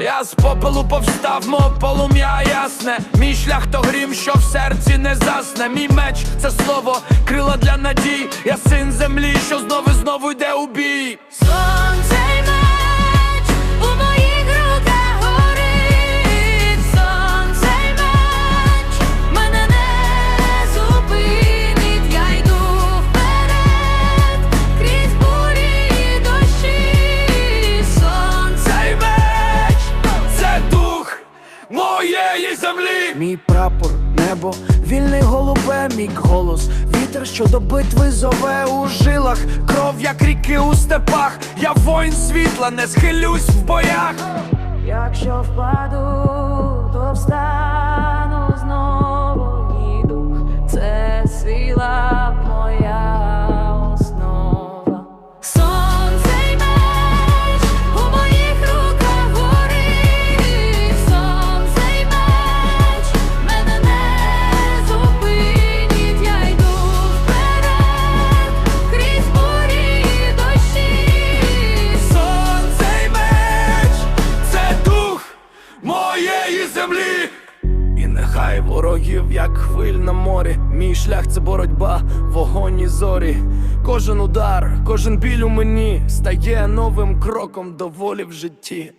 Я з попелу повстав, мов полум'я ясне. Мій шлях то грім, що в серці не засне. Мій меч це слово, крила для надій. Я син землі, що знову знову йде у бій. Сонце землі. Мій прапор, небо, вільний голубе, мій голос, вітер, що до битви зове у жилах. Кров, як ріки у степах. Я воїн світла, не схилюсь в боях. Якщо впаду, землі. І нехай ворогів, як хвиль на морі. Мій шлях це боротьба, вогонь і зорі. Кожен удар, кожен біль у мені стає новим кроком до волі в житті.